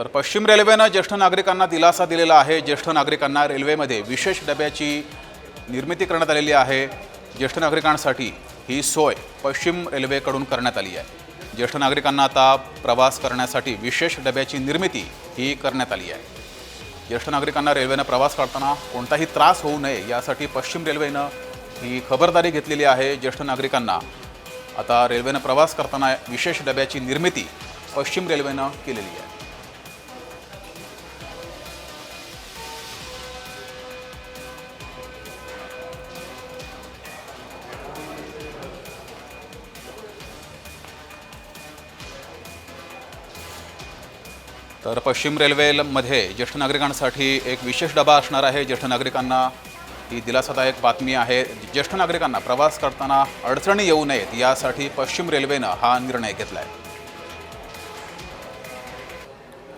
तर पश्चिम रेल्वेनं ज्येष्ठ नागरिकांना दिलासा दिलेला आहे. ज्येष्ठ नागरिकांना रेल्वेमध्ये विशेष डब्याची निर्मिती करण्यात आलेली आहे. ज्येष्ठ नागरिकांसाठी ही सोय पश्चिम रेल्वेकडून करण्यात आली आहे. ज्येष्ठ नागरिकांना आता प्रवास करण्यासाठी विशेष डब्याची निर्मिती ही करण्यात आली आहे. ज्येष्ठ नागरिकांना रेल्वेनं प्रवास करताना कोणताही त्रास होऊ नये यासाठी पश्चिम रेल्वेनं ही खबरदारी घेतलेली आहे. ज्येष्ठ नागरिकांना आता रेल्वेनं प्रवास करताना विशेष डब्याची निर्मिती पश्चिम रेल्वेनं केलेली आहे. तर पश्चिम रेल्वेमध्ये ज्येष्ठ नागरिकांसाठी एक विशेष डबा असणार आहे. ज्येष्ठ नागरिकांना ही दिलासादायक बातमी आहे. ज्येष्ठ नागरिकांना प्रवास करताना अडचणी येऊ नयेत यासाठी पश्चिम रेल्वेनं हा निर्णय घेतला आहे